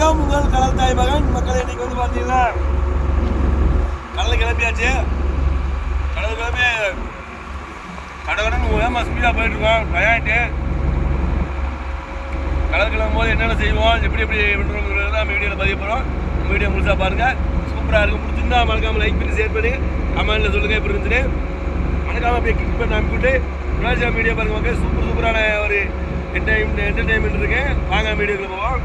வணக்கம். உங்கள் கடல் தாய் மகன். மக்கள் இன்னைக்கு வந்து பார்த்தீங்கன்னா கடல் கிளம்பியாச்சு. கடல் கிளம்பி கடகடன் வேகமாக ஸ்பீடாக போயிட்டுருக்கோம் விளையாட்டு கடல் கிளம்பும் போது என்னென்ன செய்வோம் எப்படி எப்படி பண்ணுறோங்கிறது நம்ம வீடியோவில் பதிவு போகிறோம் வீடியோ முழுசாக பாருங்கள் சூப்பராக இருக்கும். பிடிச்சிருந்தா மறக்காமல் லைக் பண்ணி ஷேர் பண்ணி கமெண்ட்டில் சொல்லுங்கள் எப்படி இருந்துச்சு மறக்காமல் அப்படியே கிளிக் பண்ணி அனுப்பிவிட்டு விளாஜா மீடியா பாருங்க சூப்பர் சூப்பரான ஒரு என்டர்டைன்மெண்ட் என்டர்டைன்மெண்ட் இருக்கு. வாங்க வீடியோக்குள்ள போவோம்.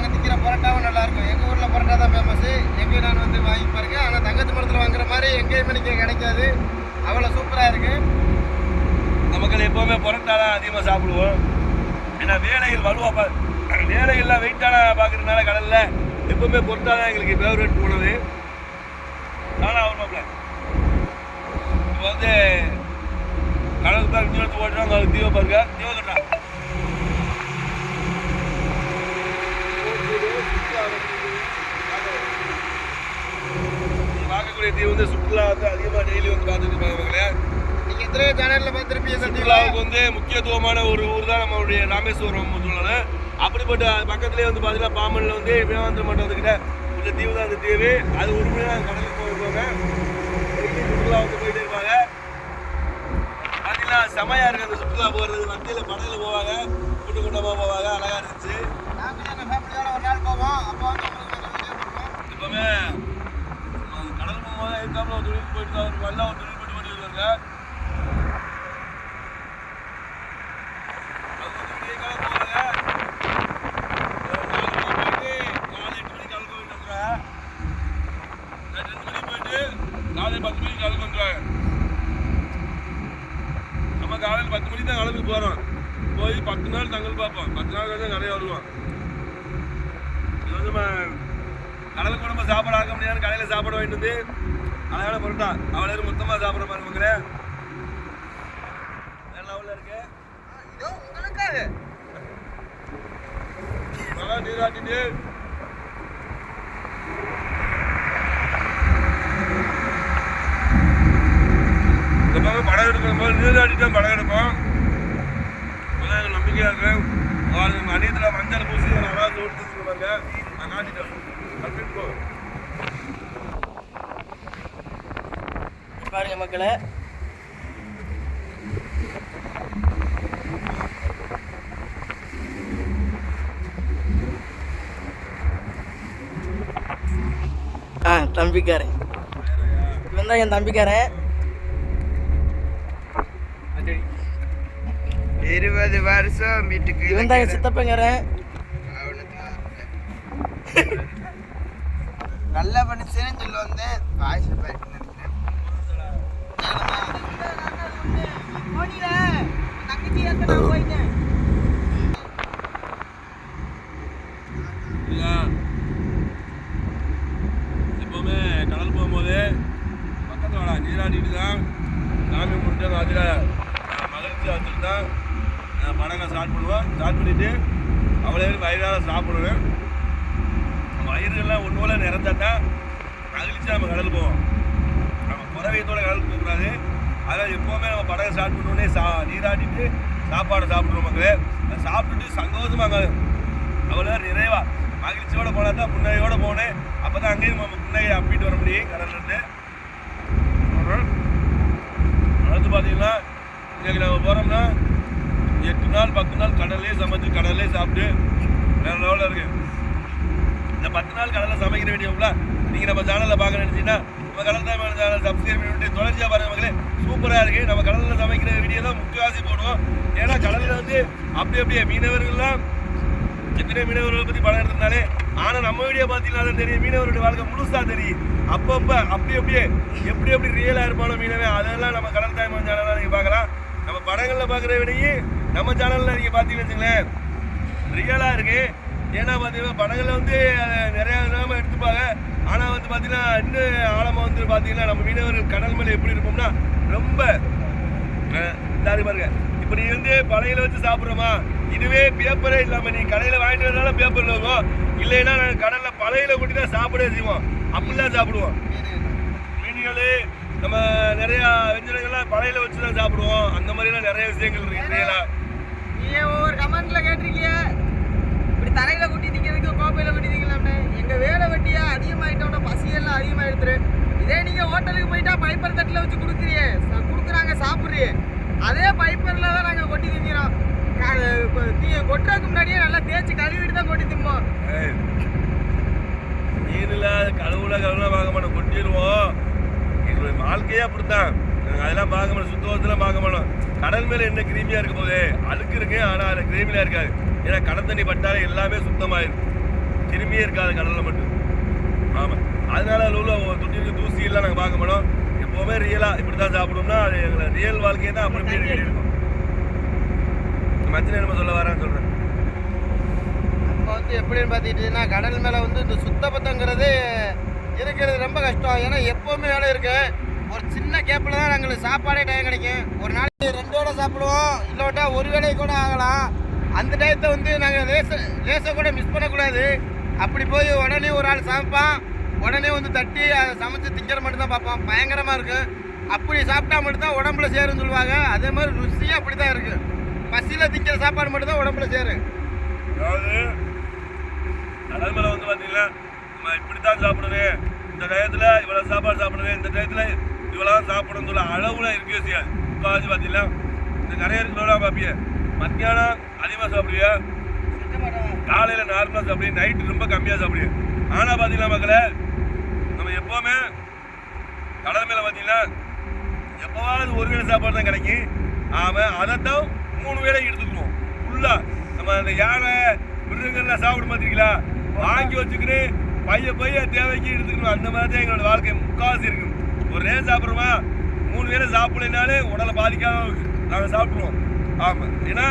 நாங்கள் திக்கிற பரோட்டாவும் நல்லாயிருக்கும். எங்கள் ஊரில் பரோட்டா தான் ஃபேமஸ்ஸு எங்கேயும் நான் வந்து வாங்கி பாருங்க ஆனால் தங்கத்து மரத்தில் வாங்குற மாதிரி எங்கேயுமே நீங்கள் கிடைக்காது. அவ்வளோ சூப்பராக இருக்குது நமக்கு எப்போவுமே பரோட்டா தான் அதிகமாக சாப்பிடுவோம். ஏன்னா வேலைகள் வலுவாக பா வேலைகள்லாம் வெயிட்டான பார்க்குறதுனால கடலில் எப்போவுமே பொருட்டா தான் எங்களுக்கு ஃபேவரட் உணவு நானும் அவர் மாப்பிள்ள இப்போ வந்து கடலுக்கு தான் இங்கே ஓட்டுறாங்க அது தீவை பாருங்க. தீவை கட்டா தீவு வந்து சுற்றுலா வந்து அதிகமாக டெய்லி வந்து பார்த்துட்டு மக்களே நீங்கள் எத்தனையோ சேனலில் பார்த்துருப்பீங்க சுற்றுலாவுக்கு வந்து முக்கியத்துவமான ஒரு ஊர் தான் நம்மளுடைய ராமேஸ்வரம் சொல்லணும் அப்படிப்பட்ட பக்கத்துலேயே வந்து பார்த்தீங்கன்னா பாம்பனில் வந்து வேவாந்திர மண்டபத்துக்கிட்ட உள்ள தீவு தான் அந்த தீவு. அது மணி நேரம் கடலுக்கு போயிருப்பாங்க டெய்லி சுற்றுலா வந்து போயிட்டே இருப்பாங்க. பார்த்தீங்கன்னா செமையா இருக்கு அந்த சுற்றுலா போகிறது வண்டியில் படகுல போவாங்க. கூட்டு கூட்டமாக போவாங்க. அழகா இருந்துச்சு நாங்களும் எங்கள் ஃபேமிலியோட ஒரு நாள் போவோம் அப்போ வந்து உங்களுக்கு நாங்கள் வீடியோ கொடுப்போம் எப்பவுமே நம்ம கடல் போகும்போது எதுக்காமல ஒரு தொழில் போயிட்டு தான் ஒரு நல்லா ஒரு தொழில் போட்டு போட்டு வருவாங்க அது வந்து விடிய காலம் போவாங்க ஒரு நாலு மணி போயிட்டு நாலு எட்டு மணிக்கு கலக்க வந்துடுறாங்க ரெண்டு மணிக்கு போயிட்டு காலையில் பத்து மணிக்கு கலக்க வந்துடுறாங்க நம்ம காலையில் பத்து மணிக்கு தான் கடலுக்கு போகிறோம் போய் பத்து நாள் தங்கல் பார்ப்போம் பத்து நாள் கழிச்சு நிறைய வருவோம் இது வந்து நம்ம கடலுக்கு நம்ம சாப்பாடு ஆக்க முடியாது கடையில் சாப்பாடு வாங்கிட்டு வந்து அழகான பொருட்டா அவ்வளோ மொத்தமாக சாப்பிட்ற மாதிரி இருக்கிறேன் வேற லெவலில் இருக்கு இதோ உங்களுக்காக நல்லா நீராட்டிட்டு இந்த பக்கம் படம் எடுக்கும் போது நீராடி தான் படம் எடுப்போம். அதான் எனக்கு நம்பிக்கையாக இருக்கும் அவங்க அணியத்தில் மஞ்சள் பூசி நல்லா தோட்டு பாருங்க. நான் காட்டிட்டேன். அப்படின்னு போ. பாருங்க மக்களே. ஆ தம்பிக்காரன். இவன் தான் என் தம்பிக்காரன். இருபது வருஷம் வீட்டுக்கு இவன் தான் என் சித்தப்பங்காரன் நல்ல மனுஷன்னு சொல்ல வந்தேன். வாய்ஸ் போயிட்டு நினைக்கிறேன். எப்போவுமே கடல் போகும்போது பக்கத்தில் வாடா நீராடிட்டு தான் சாமி கும்பிட்டு அதில் மகிழ்ச்சியாக வச்சுட்டு தான் படங்க ஸ்டார்ட் பண்ணுவோம் ஸ்டார்ட் பண்ணிவிட்டு அவ்வளோ வயிறால் சாப்பிடுவேன். வயிறுலாம் ஒன்றுல நிறைஞ்சாட்டா அழிச்சு நம்ம கடல் போவோம். நம்ம குறவையத்தோட கடலுக்கு போகக்கூடாது. அதனால் எப்போவுமே நம்ம படகை ஸ்டார்ட் பண்ணோடனே சா நீராட்டிட்டு சாப்பாடு சாப்பிடுவோம் மக்களே. அதை சாப்பிட்டுட்டு சந்தோஷமாக அவ்வளோ நிறைவா. மகிழ்ச்சியோட போனால் தான் புன்னகையோடு போனேன் அப்போ தான் அங்கேயும் நம்ம புன்னகையை அப்பிட்டு வர முடியும் கடல்லேருந்து அடுத்து பார்த்தீங்கன்னா இன்னைக்கு நம்ம போகிறோம்னா எட்டு நாள் பத்து நாள் கடலே சமைச்சு கடலே சாப்பிட்டு வேற லெவலில் இருக்கு. இந்த பத்து நாள் கடலில் சமைக்கிற வீடியோவில் நீங்கள் நம்ம சேனலில் பார்க்க நினச்சிங்கன்னா நம்ம கடல் தான் சேனல் சப்ஸ்கிரைப் பண்ணிட்டு தொடர்ச்சியாக பாருங்க மக்களே. சூப்பராக இருக்குது நம்ம கடலில் சமைக்கிற வீடியோ தான் முக்கியவாசி போடுவோம். ஏன்னா கடலில் வந்து அப்படி அப்படியே மீனவர்கள்லாம் எத்தனை மீனவர்களை பற்றி படம் எடுத்திருந்தாலே ஆனால் நம்ம வீடியோ பார்த்தீங்கன்னா தெரியும். மீனவருடைய வாழ்க்கை முழுசாக தெரியும். அப்பப்போ அப்படி அப்படியே எப்படி எப்படி ரியலாக இருப்பானோ மீனவே அதெல்லாம் நம்ம கடல் தாய்மான் சேனலாக நீங்கள் பார்க்கலாம். நம்ம படங்களில் பார்க்குற விடையும் நம்ம சேனலில் நீங்கள் பார்த்தீங்கன்னு வச்சுங்களேன் ரியலாக இருக்குது ஏன்னா பார்த்தீங்கன்னா படங்களில் வந்து நிறையா விதமாக எடுத்துப்பாங்க. ஆனால் வந்து பார்த்தீங்கன்னா இன்னும் ஆழமாக வந்து பார்த்தீங்கன்னா நம்ம மீனவர்கள் கடல் மேலே எப்படி இருப்போம்னா ரொம்ப இதாக பாருங்க. இப்போ நீ வந்து பழையில வச்சு சாப்பிட்றோமா இதுவே பேப்பரே இல்லாமல் நீ கடையில் வாங்கிட்டு வரனால பேப்பரில் இருக்கும். இல்லைன்னா நாங்கள் கடலில் பழையில கொட்டி தான் சாப்பிடவே செய்வோம். அப்படிலாம் சாப்பிடுவோம். மீன்கள் நம்ம நிறையா வெஞ்சனங்கள்லாம் பழையில வச்சு தான் சாப்பிடுவோம். அந்த மாதிரிலாம் நிறைய விஷயங்கள் இருக்கு நீ ஒவ்வொரு கமெண்ட்ல கேட்டிருக்கிய? இப்படி தரையில கொட்டி நிக்கிறதுக்கு கோப்பையில கொட்டி நிக்கலாம்னு எங்க வேலை வட்டியா அதிகமாயிட்டோம்னா பசியெல்லாம் அதிகமா இதே நீங்க ஹோட்டலுக்கு போயிட்டா பைப்பர் தட்டில் வச்சு கொடுக்குறியே. கொடுக்குறாங்க சாப்பிட்றியே. அதே பைப்பரில் தான் நாங்கள் கொட்டி திங்கிறோம். கொட்டுறதுக்கு முன்னாடியே நல்லா தேய்ச்சி கழுவிட்டு தான் கொட்டி திம்போம். நீரில் கழுவுல கழுவுல வாங்க மாட்டோம். கொட்டிடுவோம் எங்களுடைய வாழ்க்கையே அப்படித்தான். அதெல்லாம் பார்க்க மாட்டோம் சுத்தவத்தெல்லாம் பார்க்க மாட்டோம் கடல் மேல என்ன கிருமியா இருக்க போதே அழுக்கு இருக்கு ஆனா அது கிருமியா இருக்காது. ஏன்னா கடல் தண்ணி பட்டாலே எல்லாமே சுத்தமாயிருக்கு கிருமியே இருக்காது கடல்ல மட்டும். ஆமா. அதனால அதில் உள்ள தொட்டி இருக்க தூசி எல்லாம் நாங்கள் பார்க்க மாட்டோம். எப்போவுமே ரியலா இப்படி தான் சாப்பிடுவோம்னா அது எங்களை ரியல் வாழ்க்கையை தான் அப்படி இப்படி இருக்கும் மத்திய என்ன சொல்ல வரேன்னு சொல்றேன். நம்ம வந்து எப்படின்னு பார்த்துக்கிட்டீங்கன்னா கடல் மேலே வந்து இந்த சுத்தபத்தங்கிறது இருக்கிறது ரொம்ப கஷ்டம். ஏன்னா எப்போவுமே வேலை இருக்கு. ஒரு சின்ன கேப்பில் தான் எங்களுக்கு சாப்பாடே டைம் கிடைக்கும். ஒரு நாளைக்கு ரெண்டு வேளை சாப்பிடுவோம். இல்லைட்டா ஒரு வேளை கூட ஆகலாம். அந்த டயத்தை வந்து நாங்கள் லேச லேசை கூட மிஸ் பண்ணக்கூடாது. அப்படி போய் உடனே ஒரு ஆள் சமைப்பான். உடனே வந்து தட்டி அதை சமைச்சு திங்கிற மட்டும்தான் பார்ப்போம் பயங்கரமாக இருக்கும். அப்படி சாப்பிட்டா மட்டும்தான் உடம்புல சேருன்னு சொல்லுவாங்க. அதே மாதிரி ருசியாக அப்படி தான் இருக்குது பசியில் திங்கிற சாப்பாடு மட்டும்தான் உடம்புல சேரும். அதாவது கடல் வந்து பார்த்தீங்கன்னா நம்ம இப்படித்தான் சாப்பிடுவேன் இந்த டயத்தில் இவ்வளோ சாப்பாடு சாப்பிடுவேன் இந்த டயத்தில் இவ்வளோ சாப்பிடணும்னு சொல்ல அளவுலாம் இருக்கவே செய்யாது முக்கால்வாசி பார்த்தீங்களா இந்த கரையறுக்கிறோட பார்ப்பிய மத்தியானம் அதிகமாக சாப்பிடுவியா? காலையில் நார்மலாக சாப்பிடுவீங்க நைட்டு ரொம்ப கம்மியாக சாப்பிடுவோம் ஆனால் பார்த்தீங்கன்னா மக்களே நம்ம எப்போவுமே கடல் மேலே பார்த்தீங்கன்னா எப்போவாவது ஒரு வேளை சாப்பாடு தான் கிடைக்கும். அவன் அதைத்தான் மூணு வேளை எடுத்துக்கணும். ஃபுல்லா நம்ம அந்த யானை மிருகங்கள்லாம் சாப்பிட மாட்டீங்களா வாங்கி வச்சுக்கிட்டு பைய பைய தேவைக்கு எடுத்துக்கணும். அந்த மாதிரி தான் எங்களோட வாழ்க்கை முக்காவாசி இருக்கு. ஒரு நேரம் சாப்பிட்றோமா? மூணு வேளை சாப்பிடலைனாலே உடலை பாதிக்காம நாங்கள் சாப்பிடுவோம் ஆமாம் ஏன்னா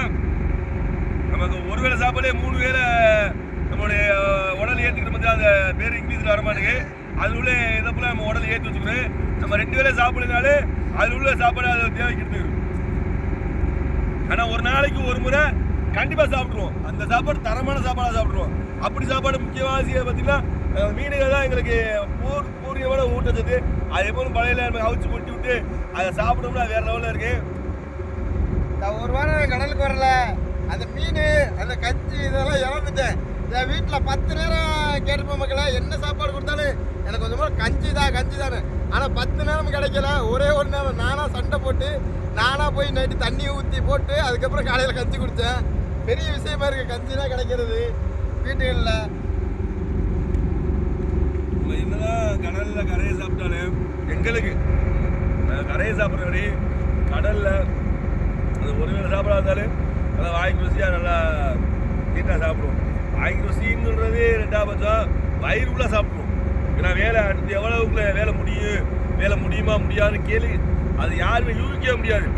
நமக்கு ஒரு வேளை சாப்பாடே மூணு வேளை நம்மளுடைய உடல் ஏற்றுக்கிற மாதிரி அந்த பேர் இங்கிலீஷில் வர மாட்டேங்குது அதில் உள்ள இதை போல் நம்ம உடல் ஏற்றி வச்சுக்கணும் நம்ம ரெண்டு வேளை சாப்பிடனாலே அதில் உள்ள சாப்பாடு அதை தேவைக்கு எடுத்துக்கிறோம். ஆனால் ஒரு நாளைக்கு ஒரு முறை கண்டிப்பாக சாப்பிட்ருவோம் அந்த சாப்பாடு தரமான சாப்பாடாக சாப்பிட்ருவோம் அப்படி சாப்பாடு முக்கியவாசியை பார்த்தீங்கன்னா மீனுகள் தான் எங்களுக்கு பூர் பூர்ணியமான ஊட்டச்சத்து அது எப்போதும் பழையில நம்ம அவிச்சு கொட்டி விட்டு அதை சாப்பிட்டோம்னா வேற லெவலில் இருக்கு. நான் ஒரு வாரம் கடலுக்கு வரல. அந்த மீன் அந்த கஞ்சி இதெல்லாம் இறந்துட்டேன். என் வீட்டில் பத்து நேரம் கேட்டுப்போம் மக்களே என்ன சாப்பாடு கொடுத்தாலும் எனக்கு கொஞ்சமாக கஞ்சி தான் கஞ்சி தானே. ஆனால் பத்து நேரம் கிடைக்கல. ஒரே ஒரு நேரம் நானாக சண்டை போட்டு நானாக போய் நைட்டு தண்ணி ஊற்றி போட்டு அதுக்கப்புறம் காலையில் கஞ்சி குடித்தேன் பெரிய விஷயமா இருக்குது கஞ்சிலாம் கிடைக்கிறது. வீட்டுகளில். நம்ம என்னதான் கடலில் கரையை சாப்பிட்டாலும் எங்களுக்கு கரையை சாப்பிட்ற கடலில் அது ஒரு வேளை சாப்பிடாதாலும் நல்லா வாய்க்கு ருசியாக நல்லா நீட்டாக சாப்பிடுவோம். வாய்க்கு ருசின்னு சொல்றது ரெண்டாவது பட்சம் வயிறுக்குள்ளே சாப்பிடுவோம். ஏன்னா வேலை அடுத்து எவ்வளவுக்குள்ள வேலை முடியும் வேலை முடியுமா முடியாதுன்னு கேள்வி. அது யாருமே யூகிக்கவே முடியாது.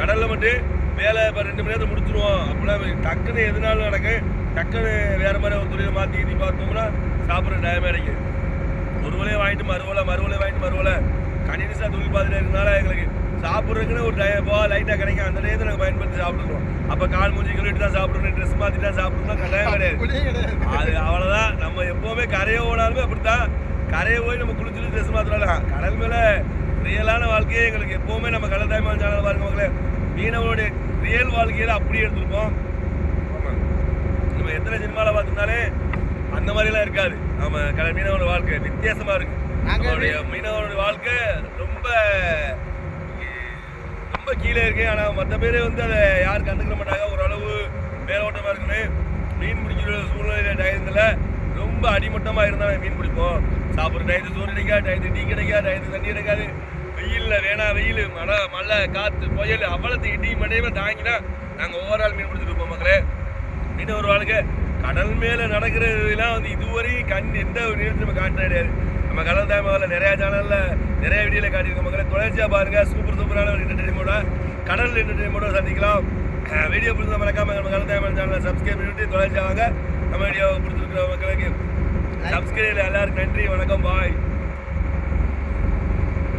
கடலில் மட்டும் வேலை இப்போ ரெண்டு மணி நேரத்தில் முடிச்சிருவோம். அப்படின்னா டக்குன்னு எதுனாலும் நடக்கு டக்குன்னு வேறு மாதிரி ஒரு தொழிலை மாற்றி கீத்தி பார்த்தோம்னா சாப்பிட்ற டைம் கிடைக்கும் ஒரு வேலையை வாங்கிட்டு மறுவலை மறுவலை வாங்கிட்டு மறுவலை. கண்டினியூஸாக தொழில் பார்த்துட்டு இருக்கனால எங்களுக்கு சாப்பிட்றதுக்குன்னு ஒரு டைம் போ லைட்டாக கிடைக்கும். அந்த நேரத்தை நாங்கள் பயன்படுத்தி சாப்பிடுறோம் அப்போ கால் மூஞ்சி கழுவிட்டு தான் சாப்பிடணும் ட்ரெஸ் மாற்றிட்டு தான் சாப்பிடணும் கட்டாயம் கிடையாது. அது அவ்வளோதான் நம்ம எப்போவுமே கரையை ஓடாலுமே அப்படித்தான். கரையை போய் நம்ம குளிச்சுட்டு ட்ரெஸ் மாற்றலாம் கடல் மேலே ரியலான வாழ்க்கையே எங்களுக்கு எப்போவுமே நம்ம கடல் டைம் சேனல் பாருங்க மக்களே. மீனவனுடைய ரியல் வாழ்க்கையில அப்படியே எடுத்துருப்போம். நம்ம எத்தனை சினிமாவில் பார்த்துருந்தாலே அந்த மாதிரிலாம் இருக்காது. நம்ம கடல் மீனவனோட வாழ்க்கை வித்தியாசமா இருக்கு. நாங்க நம்மளுடைய மீனவனோட வாழ்க்கை ரொம்ப ரொம்ப கீழே இருக்கு. ஆனா மற்ற பேர் வந்து அதை யாரும் கண்டுக்கிற மாட்டாங்க. ஓரளவு மேலோட்டமா இருக்குன்னு. மீன் பிடிக்கிற சூழ்நிலை டயத்துல ரொம்ப அடிமட்டமா இருந்தா மீன் பிடிப்போம். சாப்பிட்ற டயத்து சோறு கிடைக்காது டயத்து டீ கிடைக்காது டயத்து தண்ணி கிடைக்காது. வெயில்ல வேணா வெயில் மழை மழை காத்து புயல் அவ்வளோத்துக்கு இடி மழையுமே தாங்கினா நாங்க ஓவரால் மீன் பிடிச்சிட்டு இருப்போம் மக்களே. மீன் ஒரு வாழ்க்கை கடல் மேல நடக்கிறதுலாம் வந்து இதுவரையும் கண் எந்த ஒரு நிறுத்தி நம்ம காட்டின கிடையாது. நம்ம கடல் தாய்மாவில் நிறைய சேனல்ல நிறைய வீடியோல காட்டியிருக்கோம். மக்களை தொடர்ச்சியா பாருங்க. சூப்பர் சூப்பரான ஒரு என்டர்டைன்மெண்டா கடல் என்டர்டைன்மெண்டோட சந்திக்கலாம். வீடியோ பிடிச்ச மறக்காம நம்ம கடல் தாய்மான சேனலை சப்ஸ்கிரைப் பண்ணிட்டு தொடர்ச்சியா வாங்க. நம்ம வீடியோ பிடிச்சிருக்கிற மக்களுக்கு சப்ஸ்கிரைப் எல்லாருக்கும் நன்றி வணக்கம் பாய்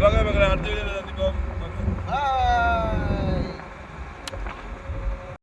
வாங்க மக்களை அடுத்த வீடியோவில் சந்திப்போம். ஆ